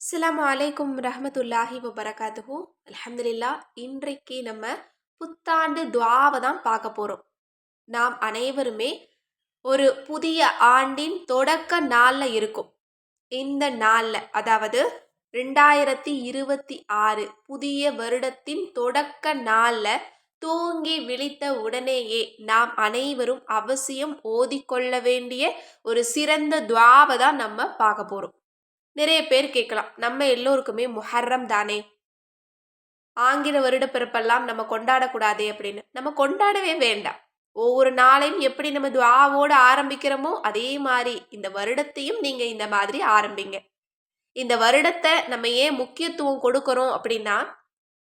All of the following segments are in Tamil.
அஸ்லாம் அலைக்கும் ரஹமத்துல்லாஹி வபரகாத்துஹு. அலமதுல்லா இன்றைக்கு நம்ம புத்தாண்டு துவாவை தான் பார்க்க போகிறோம் நாம் அனைவருமே ஒரு புதிய ஆண்டின் தொடக்க நாளில் இருக்கும். இந்த நாளில் அதாவது ரெண்டாயிரத்தி இருபத்தி ஆறு புதிய வருடத்தின் தொடக்க நாளில் தூங்கி விழித்த உடனேயே நாம் அனைவரும் அவசியம் ஓதிக்கொள்ள வேண்டிய ஒரு சிறந்த துவாவை தான் நம்ம பார்க்க போகிறோம் நிறைய பேர் கேட்கலாம். நம்ம எல்லோருக்குமே முஹர்ரம் தானே? ஆங்கில வருட பிறப்பெல்லாம் நம்ம கொண்டாடக்கூடாதே அப்படின்னு. நம்ம கொண்டாடவே வேண்டாம். ஒவ்வொரு நாளையும் எப்படி நம்ம துவாவோடு ஆரம்பிக்கிறோமோ அதே மாதிரி இந்த வருடத்தையும் நீங்கள் இந்த மாதிரி ஆரம்பிங்க. இந்த வருடத்தை நம்ம ஏன் முக்கியத்துவம் கொடுக்குறோம் அப்படின்னா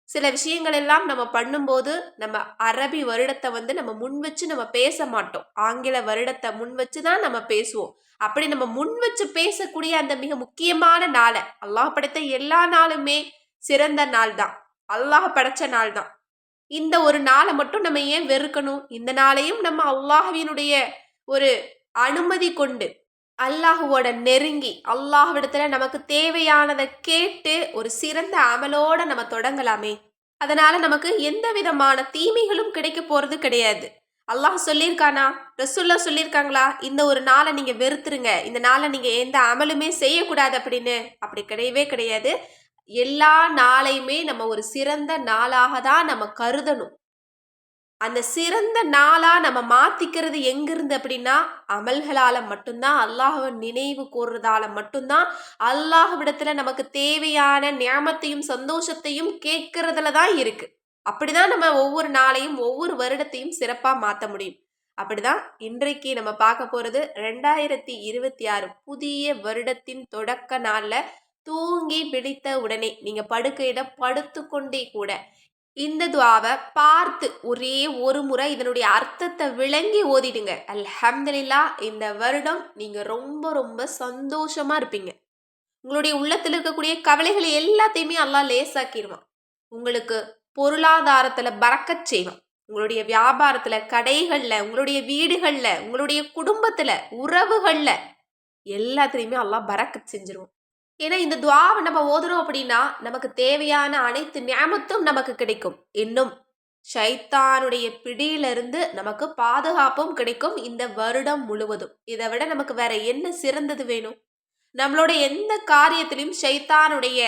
சில விஷயங்கள் எல்லாம் நம்ம பண்ணும்போது நம்ம அரபி வருடத்தை வந்து நம்ம முன் வச்சு நம்ம பேச மாட்டோம். ஆங்கில வருடத்தை முன் வச்சு தான் நம்ம பேசுவோம். அப்படி நம்ம முன் வச்சு பேசக்கூடிய அந்த மிக முக்கியமான நாளை அல்லாஹ் படைத்த எல்லா நாளுமே சிறந்த நாள் தான். அல்லாஹ் படைச்ச நாள் தான். இந்த ஒரு நாளை மட்டும் நம்ம ஏன் வெறுக்கணும்? இந்த நாளையும் நம்ம அல்லாஹ்வினுடைய ஒரு அனுமதி கொண்டு அல்லாஹுவோட நெருங்கி அல்லாஹ்விடத்துல நமக்கு தேவையானதை கேட்டு ஒரு சிறந்த அமலோட நம்ம தொடங்கலாமே. அதனால நமக்கு எந்த விதமான தீமைகளும் கிடைக்க போறது கிடையாது. அல்லாஹ் சொல்லியிருக்கானா? ரசுல்லா சொல்லியிருக்காங்களா? இந்த ஒரு நாளை நீங்க வெறுத்துருங்க. இந்த நாளை நீங்க எந்த அமலுமே செய்யக்கூடாது அப்படின்னு. அப்படி கிடையவே கிடையாது. எல்லா நாளையுமே நம்ம ஒரு சிறந்த நாளாக தான் நம்ம கருதணும். அந்த சிறந்த நாளா நம்ம மாத்திக்கிறது எங்கிருந்து அப்படின்னா அமல்களால மட்டும்தான் அல்லாஹவை நினைவு கூறுறதால மட்டும்தான். அல்லாஹ்விடத்துல நமக்கு தேவையான ஞாபத்தையும் சந்தோஷத்தையும் கேட்கறதுல தான் இருக்கு. அப்படிதான் நம்ம ஒவ்வொரு நாளையும் ஒவ்வொரு வருடத்தையும் சிறப்பா மாத்த முடியும். அப்படிதான் இன்றைக்கு நம்ம பார்க்க போறது ரெண்டாயிரத்தி இருபத்தி ஆறு புதிய வருடத்தின் தொடக்க நாள்ல தூங்கி விழித்த உடனே நீங்க படுக்கையிட படுத்து கொண்டே கூட இந்த துவாவை பார்த்து ஒரே ஒரு முறை இதனுடைய அர்த்தத்தை விளங்கி ஓதிடுங்க. அல்ஹம்துலில்லா இந்த வருடம் நீங்கள் ரொம்ப ரொம்ப சந்தோஷமாக இருப்பீங்க. உங்களுடைய உள்ளத்தில் இருக்கக்கூடிய கவலைகளை எல்லாத்தையுமே எல்லாம் லேசாக்கிடுவான் உங்களுக்கு பொருளாதாரத்தில் பறக்கச் செய்வான். உங்களுடைய வியாபாரத்தில் கடைகளில் உங்களுடைய வீடுகளில் உங்களுடைய குடும்பத்தில் உறவுகளில் எல்லாத்துலேயுமே அல்லாஹ் பறக்க செஞ்சிருவோம் ஏன்னா இந்த துவாவை நம்ம ஓதுறோம் அப்படின்னா நமக்கு தேவையான அனைத்து ஞாபகத்தும் நமக்கு கிடைக்கும். இன்னும் ஷைத்தானுடைய பிடியிலிருந்து நமக்கு பாதுகாப்பும் கிடைக்கும் இந்த வருடம் முழுவதும். இதை விட நமக்கு வேற என்ன சிறந்தது வேணும்? நம்மளோட எந்த காரியத்திலையும் ஷைத்தானுடைய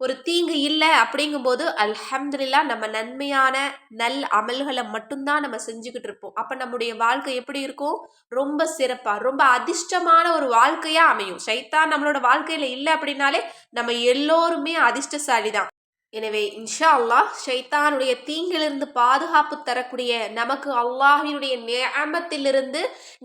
ஒரு தீங்கு இல்லை அப்படிங்கும்போது அல்ஹம்துல்லா நம்ம நன்மையான நல் அமல்களை மட்டும்தான் நம்ம செஞ்சுக்கிட்டு இருப்போம். அப்போ நம்முடைய வாழ்க்கை எப்படி இருக்கும்? ரொம்ப சிறப்பாக ரொம்ப அதிர்ஷ்டமான ஒரு வாழ்க்கையாக அமையும். சைத்தான் நம்மளோட வாழ்க்கையில் இல்லை அப்படின்னாலே நம்ம எல்லோருமே அதிர்ஷ்டசாலி தான் எனவே இன்ஷா அல்லாஹ் ஷைத்தானுடைய தீங்கிலிருந்து பாதுகாப்பு தரக்கூடிய நமக்கு அல்லாஹினுடைய நேமத்திலிருந்து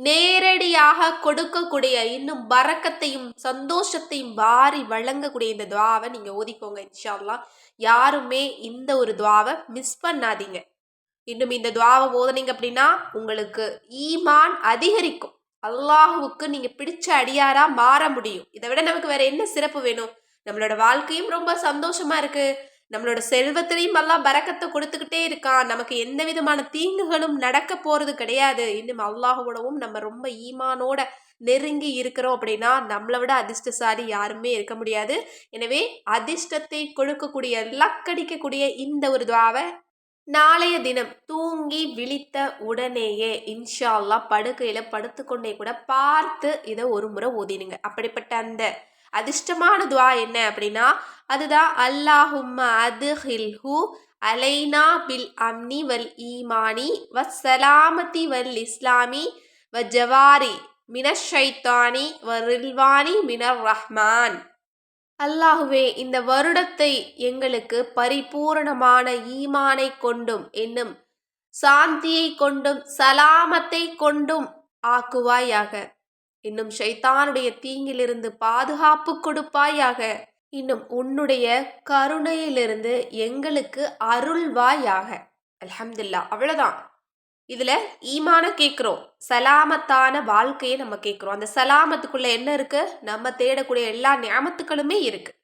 நேரடியாக கொடுக்கக்கூடிய இன்னும் பறக்கத்தையும் சந்தோஷத்தையும் வாரி வழங்கக்கூடிய இந்த துவாவை நீங்கள் ஓதிக்கோங்க இன்ஷா அல்லாஹ் யாருமே இந்த ஒரு துவாவை மிஸ் பண்ணாதீங்க. இன்னும் இந்த துவாவை ஓதுனீங்க அப்படின்னா உங்களுக்கு ஈமான் அதிகரிக்கும். அல்லாஹுவுக்கு நீங்க பிடிச்ச அடியாரா மாற முடியும். இதை விட நமக்கு வேற என்ன சிறப்பு வேணும்? நம்மளோட வாழ்க்கையும் ரொம்ப சந்தோஷமா இருக்குது நம்மளோட செல்வத்திலையும் எல்லாம் பறக்கத்தை கொடுத்துக்கிட்டே இருக்கான். நமக்கு எந்த விதமான தீங்குகளும் நடக்க போறது கிடையாது. இன்னும் அல்லாஹோடவும் நம்ம ரொம்ப ஈமானோட நெருங்கி இருக்கிறோம் அப்படின்னா நம்மளை விட அதிர்ஷ்டசாலி யாருமே இருக்க முடியாது. எனவே அதிர்ஷ்டத்தை கொடுக்கக்கூடிய லக்கடிக்கக்கூடிய இந்த ஒரு துவாவை நாளைய தினம் தூங்கி விழித்த உடனேயே இன்ஷா அல்லா படுக்கையில படுத்துக்கொண்டே கூட பார்த்து இதை ஒரு முறை ஓதினுங்க அப்படிப்பட்ட அந்த அதிர்ஷ்டமான துவா என்ன அப்படின்னா அதுதான் அல்லாஹும்ம அது ஹில்ஹு அலைனா பில் அம்னி வல் ஈமானி வ சலாமதி வல் இஸ்லாமி வ ஜவாரி மினஷைத்தானி வ ரில்வானி மினர் ரஹ்மான். அல்லாஹுவே இந்த வருடத்தை எங்களுக்கு பரிபூரணமான ஈமானை கொண்டும் என்னும் சாந்தியை கொண்டும் சலாமத்தை கொண்டும் ஆக்குவாயாக. இன்னும் ஷைத்தானுடைய தீங்கிலிருந்து பாதுகாப்பு கொடுப்பாயாக. இன்னும் உன்னுடைய கருணையிலிருந்து எங்களுக்கு அருள்வாயாக. அலமதுல்லா அவ்வளோதான் இதில் ஈமான கேட்குறோம். சலாமத்தான வாழ்க்கையை நம்ம கேட்குறோம். அந்த சலாமத்துக்குள்ளே என்ன இருக்குது நம்ம தேடக்கூடிய எல்லா ஞாபத்துக்களுமே இருக்குது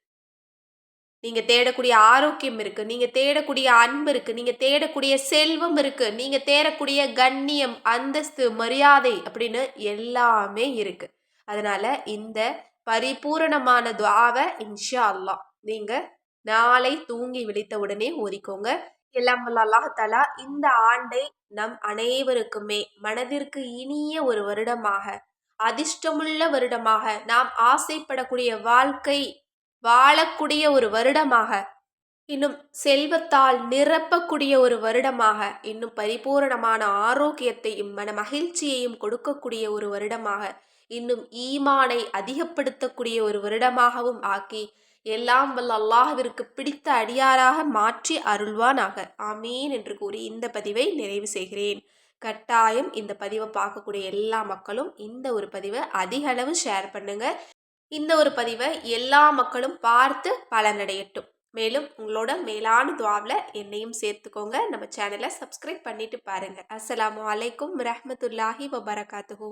நீங்க தேடக்கூடிய ஆரோக்கியம் இருக்கு நீங்க தேடக்கூடிய அன்பு இருக்கு நீங்க தேடக்கூடிய செல்வம் இருக்கு நீங்க தேடக்கூடிய கண்ணியம் அந்தஸ்து மரியாதை அப்படின்னு எல்லாமே இருக்கு. அதனால இந்த பரிபூரணமான துவாவை இன்ஷா அல்லாஹ் நீங்க நாளை தூங்கி விழித்த உடனே ஓதிக்கோங்க. எல்லாம் வல்ல அல்லாஹாலா இந்த ஆண்டை நம் அனைவருக்குமே மனதிற்கு இனிய ஒரு வருடமாக அதிர்ஷ்டமுள்ள வருடமாக நாம் ஆசைப்படக்கூடிய வாழ்க்கை வாழக்கூடிய ஒரு வருடமாக இன்னும் செல்வத்தால் நிரப்பக்கூடிய ஒரு வருடமாக இன்னும் பரிபூரணமான ஆரோக்கியத்தையும் மன மகிழ்ச்சியையும் கொடுக்கக்கூடிய ஒரு வருடமாக இன்னும் ஈமானை அதிகப்படுத்தக்கூடிய ஒரு வருடமாகவும் ஆக்கி எல்லாம் வல்ல அல்லாஹிற்கு பிடித்த அடியாராக மாற்றி அருள்வானாக. ஆமீன் என்று கூறி இந்த பதிவை நிறைவு செய்கிறேன். கட்டாயம் இந்த பதிவை பார்க்கக்கூடிய எல்லா மக்களும் இந்த ஒரு பதிவை அதிக அளவு ஷேர் பண்ணுங்கள் இந்த ஒரு பதிவை எல்லா மக்களும் பார்த்து பலனடையட்டும். மேலும் உங்களோட மேலான துவாவில் என்னையும் சேர்த்துக்கோங்க. நம்ம சேனலை சப்ஸ்கிரைப் பண்ணிட்டு பாருங்க. அஸ்ஸலாமு அலைக்கும் ரஹமத்துல்லாஹி வபரகாத்துஹூ.